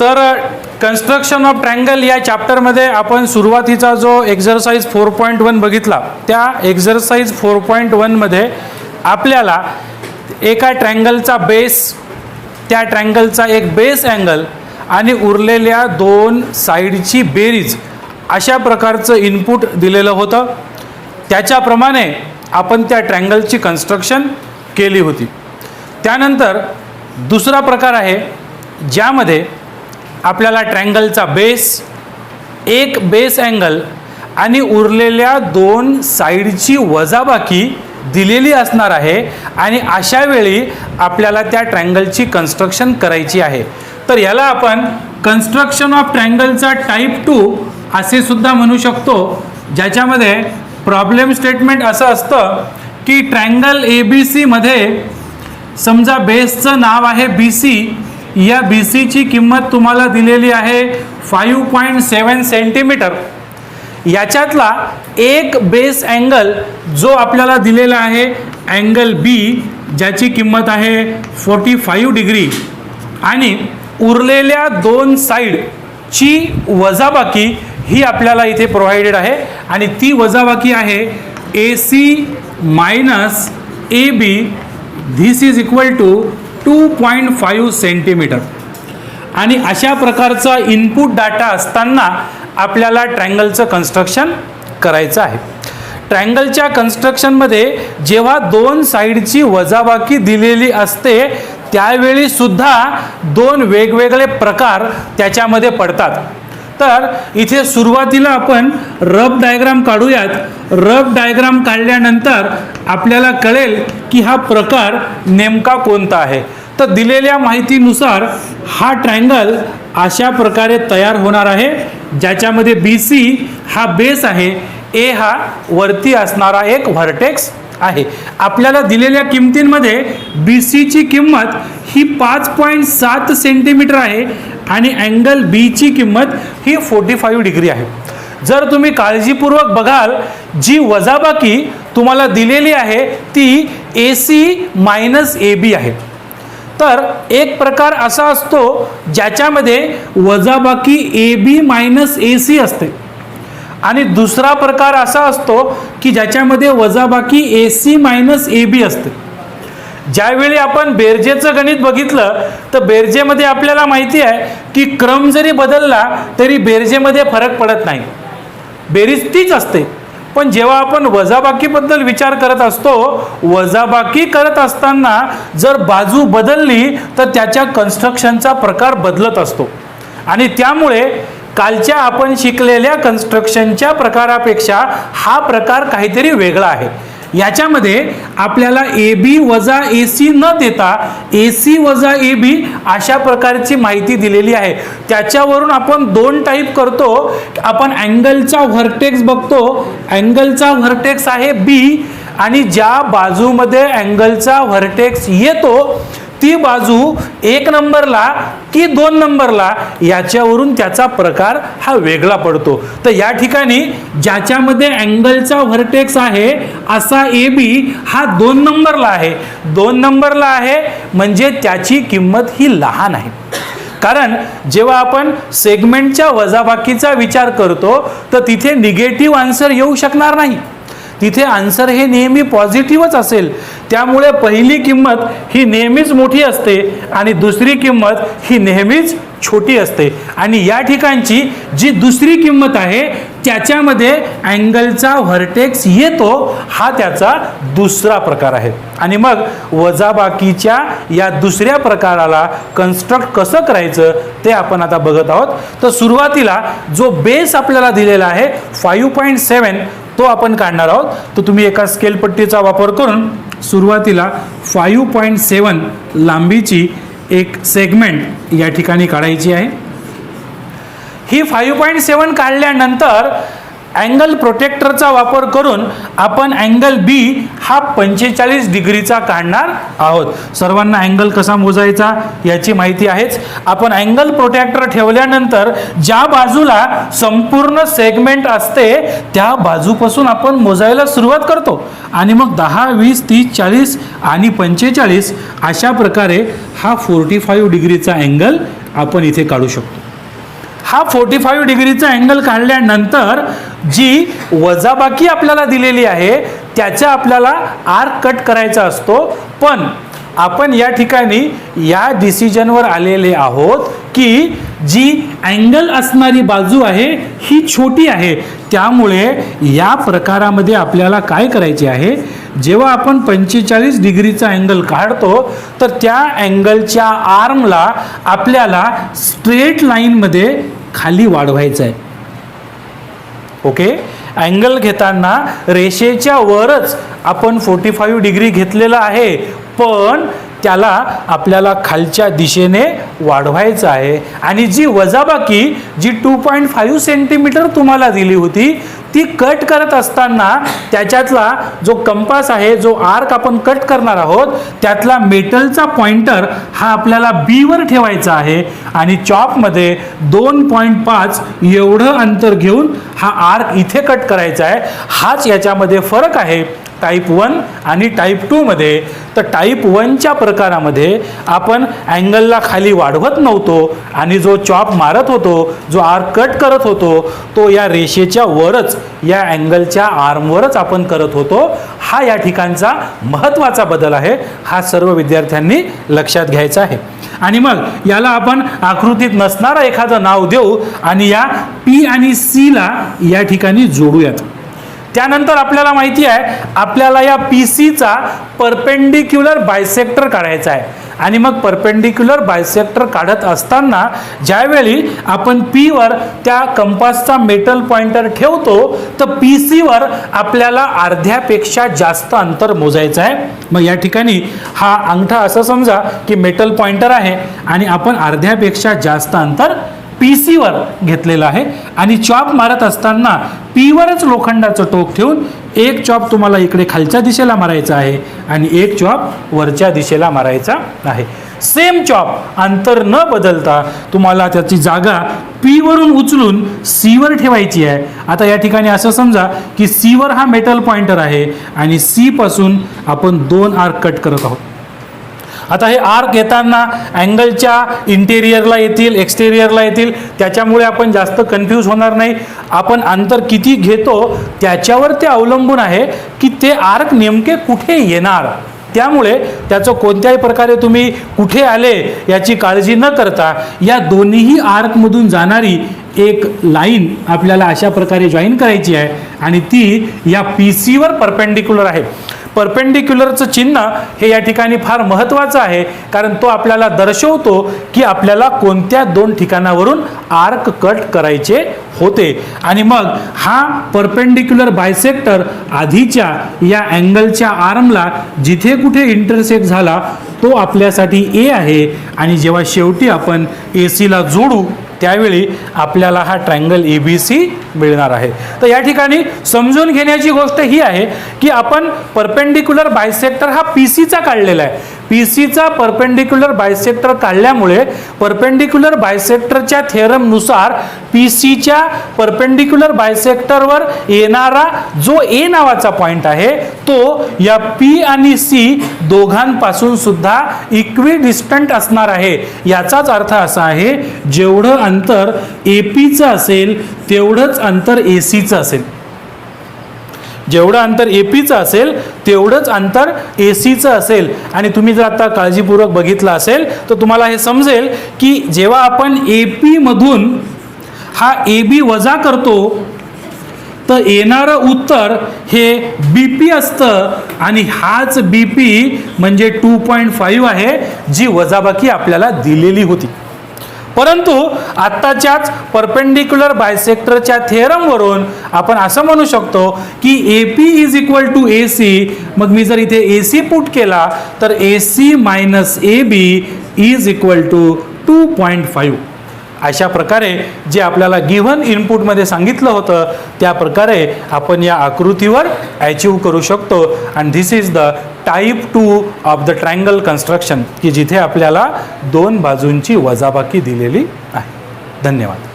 तर construction of triangle या चॅप्टरमध्ये आपण सुरुवातीचा जो एक्झरसाइज फोर पॉईंट वन बघितला त्या एक्झरसाइज फोर पॉईंट वनमध्ये आपल्याला एका ट्रँगलचा बेस त्या ट्रँगलचा एक बेस अँगल आणि उरलेल्या दोन साईडची बेरीज अशा प्रकारचं इनपुट दिलेलं होतं. त्याच्याप्रमाणे आपण त्या ट्रँगलची कन्स्ट्रक्शन केली होती. त्यानंतर दुसरा प्रकार आहे ज्यामध्ये आपल्याला ट्रँगलचा बेस एक बेस अँगल आणि उरलेल्या दोन साईडची वजाबाकी दिलेली असणार आहे आणि अशा वेळी आपल्याला त्या ट्रँगलची कन्स्ट्रक्शन करायची आहे. तर याला आपण कन्स्ट्रक्शन ऑफ ट्रँगलचा टाईप टू असे सुद्धा म्हणू शकतो ज्याच्यामध्ये प्रॉब्लेम स्टेटमेंट असं असतं की ट्रँगल ए बी सीमध्ये समजा बेसचं नाव आहे बी सी या बी सीची किंमत तुम्हाला दिलेली आहे फाईव्ह पॉईंट सेवन सेंटीमीटर याच्यातला एक बेस अँगल जो आपल्याला दिलेला आहे अँगल बी ज्याची किंमत आहे फोर्टी फाईव्ह डिग्री आणि उरलेल्या दोन साईडची वजाबाकी ही आपल्याला इथे प्रोव्हाइडेड आहे. आणि ती वजाबाकी आहे A C minus A B this is equal to two point five centimetre. आणि अशा प्रकारचा इनपुट डाटा असताना आपल्याला ट्रँगलचं कन्स्ट्रक्शन करायचं आहे. ट्रँगलच्या कन्स्ट्रक्शनमध्ये जेव्हा दोन साईडची वजाबाकी दिलेली असते त्यावेळी सुद्धा दोन वेगवेगळे प्रकार त्याच्यामध्ये पडतात. तर इथे सुरुवातीला आपण रब डायग्राम काढूयात. रब डायग्राम काढल्यानंतर आपल्याला कळेल की हा प्रकार नेमका कोणता आहे. तर दिलेल्या माहितीनुसार हा ट्रँगल अशा प्रकारे तयार होणार आहे ज्याच्यामध्ये बी सी हा बेस आहे ए हा वरती असणारा एक व्हर्टेक्स आहे. आपल्याला दिलेल्या किमतींमध्ये बी सीची किंमत ही पाच पॉईंट सात सेंटीमीटर आहे आणि अँगल बीची किंमत ही फोर्टी फाईव्ह डिग्री आहे. जर तुम्ही काळजीपूर्वक बघाल जी वजाबाकी तुम्हाला दिलेली आहे ती ए सी मायनस ए बी आहे. तर एक प्रकार असा असतो ज्याच्यामध्ये वजाबाकी A B minus A C असते. आणि दुसरा प्रकार असा असतो की ज्याच्यामध्ये वजाबाकी ए सी मायनस ए बी असते. ज्यावेळी आपण बेरजेचं गणित बघितलं तर बेरजेमध्ये आपल्याला माहिती आहे की क्रम जरी बदलला तरी बेरजेमध्ये फरक पडत नाही. बेरीज तीच असते. पण जेव्हा आपण वजाबाकीबद्दल विचार करत असतो वजाबाकी करत असताना जर बाजू बदलली तर त्याच्या कन्स्ट्रक्शनचा प्रकार बदलत असतो. आणि त्यामुळे कालच्या आपण शिकलेल्या कन्स्ट्रक्शनच्या प्रकारापेक्षा हा प्रकार काहीतरी वेगळा आहे. याच्यामध्ये आपल्याला ए बी वजा ए सी न देता ए सी वजा ए बी अशा प्रकारची माहिती दिलेली आहे. त्याच्यावरून आपण दोन टाईप करतो. आपण अँगलचा व्हर्टेक्स बघतो. अँगलचा व्हर्टेक्स आहे बी आणि ज्या बाजूमध्ये अँगलचा व्हर्टेक्स येतो ती बाजू एक नंबरला की दोन नंबरला याच्यावरून त्याचा प्रकार हा वेगळा पडतो. तर या ठिकाणी ज्याच्यामध्ये अँगलचा व्हर्टेक्स आहे असा ए बी हा दोन नंबरला आहे. दोन नंबरला आहे म्हणजे त्याची किंमत ही लहान आहे. कारण जेव्हा आपण सेगमेंटच्या वजाबाकीचा विचार करतो तर तिथे निगेटिव्ह आन्सर येऊ शकणार नाही. तिथे आन्सर हे नेहमी पॉझिटिव्हच असेल. त्यामुळे पहिली किंमत ही नेहमीच मोठी असते आणि दुसरी किंमत ही नेहमीच छोटी असते. आणि या ठिकाणची जी दुसरी किंमत आहे त्याच्यामध्ये अँगलचा व्हर्टेक्स येतो हा त्याचा दुसरा प्रकार आहे. आणि मग वजाबाकीच्या या दुसऱ्या प्रकाराला कन्स्ट्रक्ट कसं करायचं ते आपण आता बघत आहोत. तर सुरुवातीला जो बेस आपल्याला दिलेला आहे फाईव्ह पॉईंट सेवन तो आपण काढणार आहोत. तर तुम्ही एका स्केल पट्टीचा वापर करून सुरुवातीला फाईव्ह पॉईंट सेवन लांबीची एक सेगमेंट या ठिकाणी काढायची आहे. ही फाईव्ह पॉईंट सेवन काढल्यानंतर अँगल प्रोटेक्टरचा वापर करून आपण अँगल बी हा पंचेचाळीस डिग्रीचा काढणार आहोत. सर्वांना अँगल कसा मोजायचा याची माहिती आहेच. आपण अँगल प्रोटेक्टर ठेवल्यानंतर ज्या बाजूला संपूर्ण सेगमेंट असते त्या बाजूपासून आपण मोजायला सुरुवात करतो. आणि मग दहा वीस तीस चाळीस आणि पंचेचाळीस अशा प्रकारे हा फोर्टी फाईव्ह डिग्रीचा अँगल आपण इथे काढू शकतो. हा फोर्टी फाईव्ह डिग्रीचा अँगल काढल्यानंतर जी वजाबाकी आपल्याला दिलेली आहे त्याचा आपल्याला आर्क कट करायचा असतो. पण आपण या ठिकाणी या डिसिजनवर आलेले आहोत की जी अँगल असणारी बाजू आहे ही छोटी आहे. त्यामुळे या प्रकारामध्ये आपल्याला काय करायचे आहे जेव्हा आपण पंचेचाळीस डिग्रीचा अँगल काढतो तर त्या अँगलच्या आर्मला आपल्याला स्ट्रेट लाईनमध्ये खाली वाढवायचं आहे ओके अँगल घेताना रेषेच्या वरच आपण फोर्टी फाईव्ह डिग्री घेतलेला आहे पण त्याला आपल्याला खालच्या दिशेने वाढवायचं आहे. आणि जी वजाबाकी जी टू पॉईंट फाईव्ह सेंटीमीटर तुम्हाला दिली होती ती कट करत असताना त्याच्यातला जो कंपास आहे जो आर्क आपण कट करणार आहोत त्यातला मेटलचा पॉइंटर हा आपल्याला बीवर ठेवायचा आहे आणि चॉपमध्ये दोन पॉईंट पाच एवढं अंतर घेऊन हा आर्क इथे कट करायचा आहे. हाच याच्यामध्ये फरक आहे. टाईप वन आणि टाईप टूमध्ये तर टाईप वनच्या प्रकारामध्ये आपण अँगलला खाली वाढवत नव्हतो आणि जो चॉप मारत होतो जो आर्क कट करत होतो तो या रेषेच्या वरच या अँगलच्या आर्मवरच आपण करत होतो. हा या ठिकाणचा महत्त्वाचा बदल आहे. हा सर्व विद्यार्थ्यांनी लक्षात घ्यायचा आहे. आणि मग याला आपण आकृतीत नसणारं एखादं नाव देऊ आणि या पी आणि सीला या ठिकाणी जोडूयात. त्यानंतर आपल्याला माहिती आहे आपल्याला या पी सीचा परपेंडिक्युलर बायसेक्टर काढायचा आहे. आणि मग परपेंडिक्युलर बायसेक्टर काढत असताना ज्यावेळी आपण पीवर त्या कंपासचा मेटल पॉइंटर ठेवतो तर पी सीवर आपल्याला अर्ध्यापेक्षा जास्त अंतर मोजायचं आहे. मग या ठिकाणी हा अंगठा असं समजा की मेटल पॉइंटर आहे आणि आपण अर्ध्यापेक्षा जास्त अंतर पी सीवर घेतलेलं आहे. आणि चॉप मारत असताना पीवरच लोखंडाचं टोक ठेवून एक चॉप तुम्हाला इकडे खालच्या दिशेला मारायचा आहे आणि एक चॉप वरच्या दिशेला मारायचा आहे. सेम चॉप अंतर न बदलता तुम्हाला त्याची जागा पी वरून उचलून सीवर ठेवायची आहे. आता या ठिकाणी असं समजा की सीवर हा मेटल पॉइंटर आहे आणि सी पासून आपण दोन आर्क कट करत आहोत. आता हे आर्क येताना अँगलच्या इंटेरियरला येतील एक्सटेरियरला येतील त्याच्यामुळे आपण जास्त कन्फ्यूज होणार नाही. आपण अंतर किती घेतो त्याच्यावर ते अवलंबून आहे की ते आर्क नेमके कुठे येणार. त्यामुळे त्याचं कोणत्याही प्रकारे तुम्ही कुठे आले याची काळजी न करता या दोन्हीही आर्कमधून जाणारी एक लाईन आपल्याला अशा प्रकारे जॉईन करायची आहे आणि ती या पी सीवर परपेंडिक्युलर आहे. परपेंडिक्युलरचं चिन्ह हे या ठिकाणी फार महत्त्वाचं आहे कारण तो आपल्याला दर्शवतो की आपल्याला कोणत्या दोन ठिकाणावरून आर्क कट करायचे होते. आणि मग हा परपेंडिक्युलर बायसेक्टर आधीच्या या अँगलच्या आर्मला जिथे कुठे इंटरसेक्ट झाला तो आपल्यासाठी ए आहे. आणि जेव्हा शेवटी आपण ए सीला जोडू त्यावेळी आपल्याला हा ट्रँगल ए बी सी मिळणार आहे. तर या ठिकाणी समजून घेण्याची गोष्ट ही आहे की आपण परपेंडिक्युलर बायसेक्टर हा पी सीचा काढलेला आहे. पी सीचा परपेंडिक्युलर बायसेक्टर काढल्यामुळे परपेंडिक्युलर बायसेक्टरच्या थेरमनुसार पी सीच्या परपेंडिक्युलर बायसेक्टरवर येणारा जो ए नावाचा पॉईंट आहे तो या पी आणि सी दोघांपासून सुद्धा इक्वी डिस्टंट असणार आहे. याचाच अर्थ असा आहे जेवढं अंतर ए पीचं असेल तेवढंच अंतर ए सीचं असेल. जेवढं अंतर ए पीचं असेल तेवढंच अंतर ए सीचं असेल. आणि तुम्ही जर आता काळजीपूर्वक बघितलं असेल तर तुम्हाला हे समजेल की जेव्हा आपण ए पीमधून हा ए बी वजा करतो तर येणारं उत्तर हे बी पी असतं. आणि हाच बी पी म्हणजे टू पॉईंट फाईव्ह आहे जी वजाबाकी आपल्याला दिलेली होती. परंतु आत्ताच्याच परपेंडिक्युलर बायसेक्टरच्या थेरमवरून आपण असं म्हणू शकतो की A P is equal to A C मग मी जर इथे ए सी पुट केला तर A C minus A B is equal to two point five अशा प्रकारे जे आपल्याला गिव्हन इनपुटमध्ये सांगितलं होतं त्या प्रकारे आपण या आकृतीवर अचीव करू शकतो. आणि this is the type two of the triangle construction की जिथे आपल्याला दोन बाजूंची वजाबाकी दिलेली आहे. धन्यवाद.